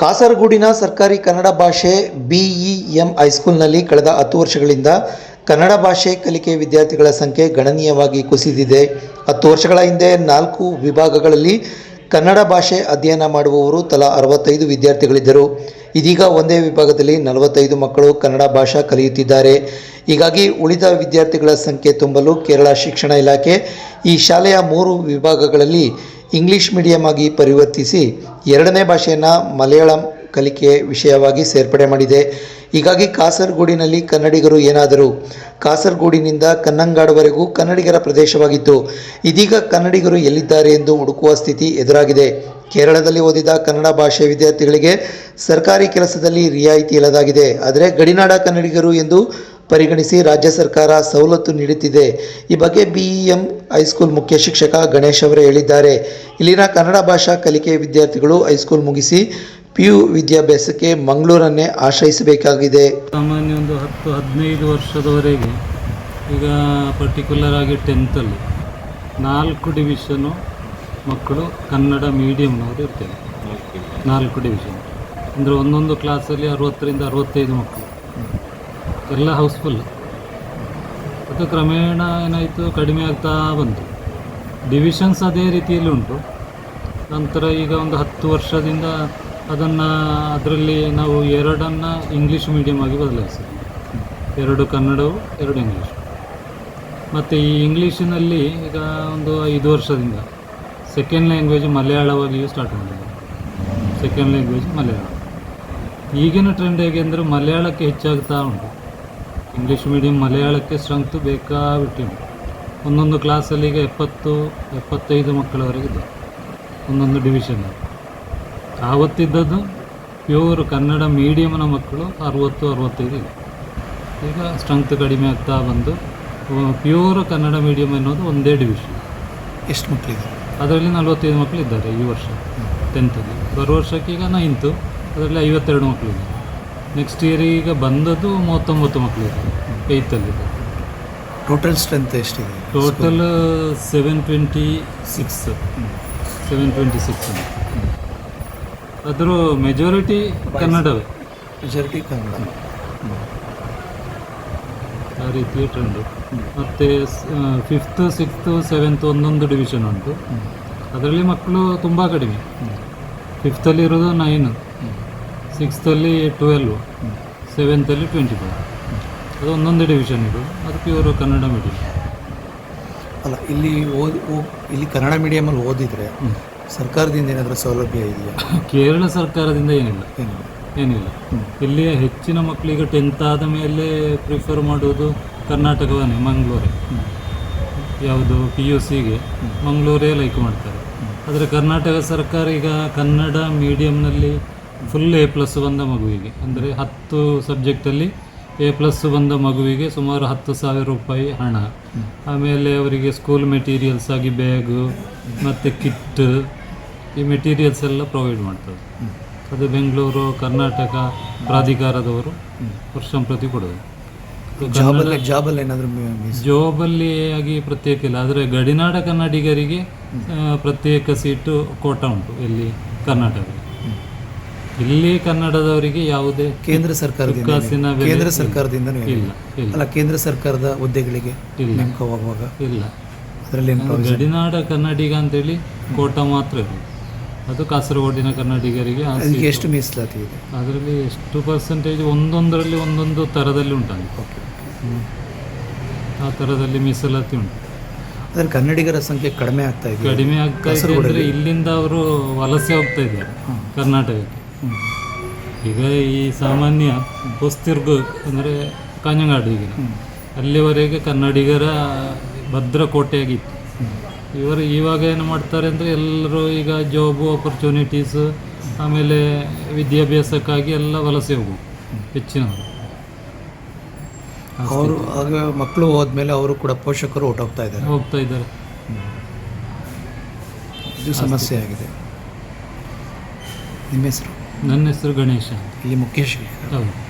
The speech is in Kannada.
ಕಾಸರಗೂಡಿನ ಸರ್ಕಾರಿ ಕನ್ನಡ ಭಾಷೆ ಬಿಇಎಂ ಹೈಸ್ಕೂಲ್ನಲ್ಲಿ ಕಳೆದ ಹತ್ತು ವರ್ಷಗಳಿಂದ ಕನ್ನಡ ಭಾಷೆ ಕಲಿಕೆ ವಿದ್ಯಾರ್ಥಿಗಳ ಸಂಖ್ಯೆ ಗಣನೀಯವಾಗಿ ಕುಸಿದಿದೆ. ಹತ್ತು ವರ್ಷಗಳ ಹಿಂದೆ ನಾಲ್ಕು ವಿಭಾಗಗಳಲ್ಲಿ ಕನ್ನಡ ಭಾಷೆ ಅಧ್ಯಯನ ಮಾಡುವವರು ತಲಾ ಅರವತ್ತೈದು ವಿದ್ಯಾರ್ಥಿಗಳಿದ್ದರು. ಇದೀಗ ಒಂದೇ ವಿಭಾಗದಲ್ಲಿ ನಲವತ್ತೈದು ಮಕ್ಕಳು ಕನ್ನಡ ಭಾಷಾ ಕಲಿಯುತ್ತಿದ್ದಾರೆ. ಹೀಗಾಗಿ ಉಳಿದ ವಿದ್ಯಾರ್ಥಿಗಳ ಸಂಖ್ಯೆ ತುಂಬಲು ಕೇರಳ ಶಿಕ್ಷಣ ಇಲಾಖೆ ಈ ಶಾಲೆಯ ಮೂರು ವಿಭಾಗಗಳಲ್ಲಿ ಇಂಗ್ಲಿಷ್ ಮೀಡಿಯಂ ಆಗಿ ಪರಿವರ್ತಿಸಿ ಎರಡನೇ ಭಾಷೆಯನ್ನು ಮಲಯಾಳಂ ಕಲಿಕೆ ವಿಷಯವಾಗಿ ಸೇರ್ಪಡೆ ಮಾಡಿದೆ. ಹೀಗಾಗಿ ಕಾಸರಗೋಡಿನಲ್ಲಿ ಕನ್ನಡಿಗರು ಏನಾದರು? ಕಾಸರಗೋಡಿನಿಂದ ಕನ್ನಂಗಾಡವರೆಗೂ ಕನ್ನಡಿಗರ ಪ್ರದೇಶವಾಗಿತ್ತು. ಇದೀಗ ಕನ್ನಡಿಗರು ಎಲ್ಲಿದ್ದಾರೆ ಎಂದು ಹುಡುಕುವ ಸ್ಥಿತಿ ಎದುರಾಗಿದೆ. ಕೇರಳದಲ್ಲಿ ಓದಿದ ಕನ್ನಡ ಭಾಷೆ ವಿದ್ಯಾರ್ಥಿಗಳಿಗೆ ಸರ್ಕಾರಿ ಕೆಲಸದಲ್ಲಿ ರಿಯಾಯಿತಿ ಇಲ್ಲದಾಗಿದೆ. ಆದರೆ ಗಡಿನಾಡ ಕನ್ನಡಿಗರು ಎಂದು ಪರಿಗಣಿಸಿ ರಾಜ್ಯ ಸರ್ಕಾರ ಸವಲತ್ತು ನೀಡುತ್ತಿದೆ. ಈ ಬಗ್ಗೆ ಬಿಇಎಂ ಹೈಸ್ಕೂಲ್ ಮುಖ್ಯ ಶಿಕ್ಷಕ ಗಣೇಶ್ ಅವರೇ ಹೇಳಿದ್ದಾರೆ. ಇಲ್ಲಿನ ಕನ್ನಡ ಭಾಷಾ ಕಲಿಕೆ ವಿದ್ಯಾರ್ಥಿಗಳು ಹೈಸ್ಕೂಲ್ ಮುಗಿಸಿ ಪಿಯು ವಿದ್ಯಾಭ್ಯಾಸಕ್ಕೆ ಮಂಗಳೂರನ್ನೇ ಆಶ್ರಯಿಸಬೇಕಾಗಿದೆ. ಸಾಮಾನ್ಯ ಒಂದು ಹತ್ತು, ಹದಿನೈದು ವರ್ಷದವರೆಗೆ ಈಗ ಪರ್ಟಿಕ್ಯುಲರ್ ಆಗಿ ಟೆಂತಲ್ಲಿ ನಾಲ್ಕು ಡಿವಿಷನು ಮಕ್ಕಳು ಕನ್ನಡ ಮೀಡಿಯಮ್ನವರು ಇರ್ತೇವೆ. ನಾಲ್ಕು ಡಿವಿಷನ್ ಅಂದರೆ ಒಂದೊಂದು ಕ್ಲಾಸಲ್ಲಿ ಅರವತ್ತರಿಂದ ಅರವತ್ತೈದು ಮಕ್ಕಳು. ಎಲ್ಲ ಹೌಸ್ಫುಲ್ ಅದು ಕ್ರಮೇಣ ಏನಾಯಿತು? ಕಡಿಮೆ ಆಗ್ತಾ ಬಂತು. ಡಿವಿಷನ್ಸ್ ಅದೇ ರೀತಿಯಲ್ಲಿ ಉಂಟು. ನಂತರ ಈಗ ಒಂದು ಹತ್ತು ವರ್ಷದಿಂದ ಅದನ್ನು ಅದರಲ್ಲಿ ನಾವು ಎರಡನ್ನು ಇಂಗ್ಲೀಷ್ ಮೀಡಿಯಮ್ ಆಗಿ ಬದಲಾಯಿಸಿ ಎರಡು ಕನ್ನಡವು, ಎರಡು ಇಂಗ್ಲೀಷ್ ಮತ್ತು ಈ ಇಂಗ್ಲೀಷಿನಲ್ಲಿ ಈಗ ಒಂದು ಐದು ವರ್ಷದಿಂದ ಸೆಕೆಂಡ್ ಲ್ಯಾಂಗ್ವೇಜ್ ಮಲಯಾಳವಾಗಿಯೂ ಸ್ಟಾರ್ಟ್ ಮಾಡಿದೆ ಸೆಕೆಂಡ್ ಲ್ಯಾಂಗ್ವೇಜ್ ಮಲಯಾಳ. ಈಗಿನ ಟ್ರೆಂಡ್ ಹೇಗೆ ಅಂದರೆ ಮಲಯಾಳಕ್ಕೆ ಹೆಚ್ಚಾಗ್ತಾ ಉಂಟು. ಇಂಗ್ಲೀಷ್ ಮೀಡಿಯಂ ಮಲಯಾಳಕ್ಕೆ ಸ್ಟ್ರೆಂತ್ ಬೇಕಾಬಿಟ್ಟಿದೆ ಒಂದೊಂದು ಕ್ಲಾಸಲ್ಲಿ ಈಗ ಎಪ್ಪತ್ತು ಎಪ್ಪತ್ತೈದು ಮಕ್ಕಳವರೆಗಿದೆ ಒಂದೊಂದು ಡಿವಿಷನ್ ಆವತ್ತಿದ್ದದ್ದು ಪ್ಯೂರ್ ಕನ್ನಡ ಮೀಡಿಯಮ್ನ ಮಕ್ಕಳು ಅರುವತ್ತು ಅರುವತ್ತೈದು ಇದೆ. ಈಗ ಸ್ಟ್ರೆಂತ್ ಕಡಿಮೆ ಆಗ್ತಾ ಬಂದು ಪ್ಯೂರ್ ಕನ್ನಡ ಮೀಡಿಯಮ್ ಅನ್ನೋದು ಒಂದೇ ಡಿವಿಷನ್ ಎಷ್ಟು ಮಕ್ಕಳಿದೆ ಅದರಲ್ಲಿ ನಲವತ್ತೈದು ಮಕ್ಕಳು ಇದ್ದಾರೆ ಈ ವರ್ಷ. ಟೆಂತಲ್ಲಿ ಬರೋ ವರ್ಷಕ್ಕೆ ಈಗ ನೈನ್ತು ಅದರಲ್ಲಿ ಐವತ್ತೆರಡು ಮಕ್ಕಳಿದೆ ನೆಕ್ಸ್ಟ್ ಇಯರ್ ಈಗ ಬಂದದ್ದು ಮೂವತ್ತೊಂಬತ್ತು ಮಕ್ಕಳಿದ್ದಾರೆ ಏಯ್ತಲ್ಲಿ ಟೋಟಲ್ ಸ್ಟ್ರೆಂತ್ ಎಷ್ಟಿದೆ? Total seven twenty six seven twenty six ಅದರ ಮೆಜಾರಿಟಿ ಕನ್ನಡವೇ. ಮೆಜಾರಿಟಿ ಕನ್ನಡ. ಆ ರೀತಿಯ ಟ್ರೆಂಡು ಮತ್ತು ಫಿಫ್ತ್ ಸಿಕ್ಸ್ತು ಸೆವೆಂತ್ ಒಂದೊಂದು ಡಿವಿಷನ್ ಉಂಟು. ಅದರಲ್ಲಿ ಮಕ್ಕಳು ತುಂಬ ಕಡಿಮೆ. ಫಿಫ್ತಲ್ಲಿರೋದು ಇರೋದು ನೈನ್ ಸಿಕ್ಸ್ತಲ್ಲಿ ಟ್ವೆಲ್ವು ಸೆವೆಂತಲ್ಲಿ ಟ್ವೆಂಟಿ ಫೈವ್ ಅದು ಒಂದೊಂದೇ ಡಿವಿಷನ್ ಇದು. ಅದು ಪ್ಯೂರ್ ಕನ್ನಡ ಮೀಡಿಯಂ ಅಲ್ಲ ಇಲ್ಲಿ ಓದಿ ಇಲ್ಲಿ ಕನ್ನಡ ಮೀಡಿಯಮಲ್ಲಿ ಓದಿದರೆ ಸರ್ಕಾರದಿಂದ ಏನಾದರೂ ಸೌಲಭ್ಯ ಇದೆಯಾ ಕೇರಳ ಸರ್ಕಾರದಿಂದ ಏನಿಲ್ಲ. ಏನಿಲ್ಲ. ಏನಿಲ್ಲ. ಇಲ್ಲಿಯ ಹೆಚ್ಚಿನ ಮಕ್ಕಳಿಗೆ ಟೆಂತ್ ಆದ ಮೇಲೆ ಪ್ರಿಫರ್ ಮಾಡೋದು ಕರ್ನಾಟಕವನ್ನೇ ಮಂಗಳೂರೇ. ಯಾವುದು ಪಿ ಯು ಸಿಗೆ ಮಂಗಳೂರೇ ಲೈಕ್ ಮಾಡ್ತಾರೆ. ಆದರೆ ಕರ್ನಾಟಕ ಸರ್ಕಾರ ಈಗ ಕನ್ನಡ ಮೀಡಿಯಮ್ನಲ್ಲಿ ಫುಲ್ ಎ ಪ್ಲಸ್ ಬಂದ ಮಗುವಿಗೆ. ಅಂದರೆ ಹತ್ತು ಸಬ್ಜೆಕ್ಟಲ್ಲಿ ಎ ಪ್ಲಸ್ ಬಂದ ಮಗುವಿಗೆ ಸುಮಾರು ಹತ್ತು ಸಾವಿರ ರೂಪಾಯಿ ಹಣ. ಆಮೇಲೆ ಅವರಿಗೆ ಸ್ಕೂಲ್ ಮೆಟೀರಿಯಲ್ಸ್ ಆಗಿ ಬ್ಯಾಗು ಮತ್ತು ಕಿಟ್ ಈ ಮೆಟೀರಿಯಲ್ಸ್ ಎಲ್ಲ ಪ್ರೊವೈಡ್ ಮಾಡ್ತದೆ ಅದು ಬೆಂಗಳೂರು ಕರ್ನಾಟಕ ಪ್ರಾಧಿಕಾರದವರು ವರ್ಷ ಪ್ರತಿ ಕೊಡೋದು. ಜಾಬಲ್ಲಿ ಆಗಿ ಪ್ರತ್ಯೇಕ ಇಲ್ಲ. ಆದರೆ ಗಡಿನಾಡ ಕನ್ನಡಿಗರಿಗೆ ಪ್ರತ್ಯೇಕ ಸೀಟು ಕೋಟ ಉಂಟು ಇಲ್ಲಿ ಕರ್ನಾಟಕ ಇಲ್ಲಿ ಕನ್ನಡದವರಿಗೆ ಯಾವುದೇ ಕೇಂದ್ರ ಸರ್ಕಾರದಿಂದ ಕಾಸಿನ ಬೆಲೆ ಕೇಂದ್ರ. ಸರ್ಕಾರದಿಂದ ಇಲ್ಲ ಇಲ್ಲ. ಅಲ್ಲ ಕೇಂದ್ರ ಸರ್ಕಾರದ ಹುದ್ದೆಗಳಿಗೆ ಇಲ್ಲ. ನೇಮಕವಾಗುವಾಗ ಇಲ್ಲ. ಅದರಲ್ಲಿ ಏನು ಗಡಿನಾಡ ಕನ್ನಡಿಗ ಅಂತೇಳಿ ಕೋಟ ಮಾತ್ರ ಇರೋದು ಅದು ಕಾಸರಗೋಡಿನ ಕನ್ನಡಿಗರಿಗೆ ಆ ಅದಕ್ಕೆ seat. ಎಷ್ಟು ಮೀಸಲಾತಿ ಇದೆ? ಅದರಲ್ಲಿ ಎಷ್ಟು ಪರ್ಸೆಂಟೇಜ್ ಒಂದೊಂದರಲ್ಲಿ ಒಂದೊಂದು ಥರದಲ್ಲಿ ಉಂಟು ಹ್ಮ್. ಆ ಥರದಲ್ಲಿ ಮೀಸಲಾತಿ ಉಂಟು. ಅದರಲ್ಲಿ ಕನ್ನಡಿಗರ ಸಂಖ್ಯೆ ಕಡಿಮೆ ಆಗ್ತಾ ಇದೆ ಕಡಿಮೆ ಆಗ್ತಾ ಇದೆ ಅಂದರೆ ಇಲ್ಲಿಂದ ಅವರು ವಲಸೆ ಹೋಗ್ತಾ ಇದ್ದಾರೆ ಕರ್ನಾಟಕಕ್ಕೆ. ಈಗ ಈ ಸಾಮಾನ್ಯ ಹೊಸ್ತಿರ್ಗು ಅಂದರೆ ಕಾಂಜಂಗಾಡು ಈಗ ಅಲ್ಲಿವರೆಗೆ ಕನ್ನಡಿಗರ ಭದ್ರ ಕೋಟೆಯಾಗಿತ್ತು ಇವರು ಇವಾಗ ಏನು ಮಾಡ್ತಾರೆ ಅಂದರೆ ಎಲ್ಲರೂ ಈಗ ಜಾಬು ಆಪರ್ಚುನಿಟೀಸ್ ಆಮೇಲೆ ವಿದ್ಯಾಭ್ಯಾಸಕ್ಕಾಗಿ ಎಲ್ಲ ವಲಸೆ ಹೋಗು ಹೆಚ್ಚಿನವರು. ಅವರು ಆಗ ಮಕ್ಕಳು ಹೋದ್ಮೇಲೆ ಅವರು ಕೂಡ ಪೋಷಕರು ಹೊರಟೋಗ್ತಾ ಇದ್ದಾರೆ. ಹೋಗ್ತಾ ಇದ್ದಾರೆ. ಇದು ಸಮಸ್ಯೆ ಆಗಿದೆ. ನಿಮ್ಮ ಹೆಸರು? ನನ್ನ ಹೆಸರು ಗಣೇಶ. ಇಲ್ಲಿ ಮುಖೇಶ್. ಹೌದು.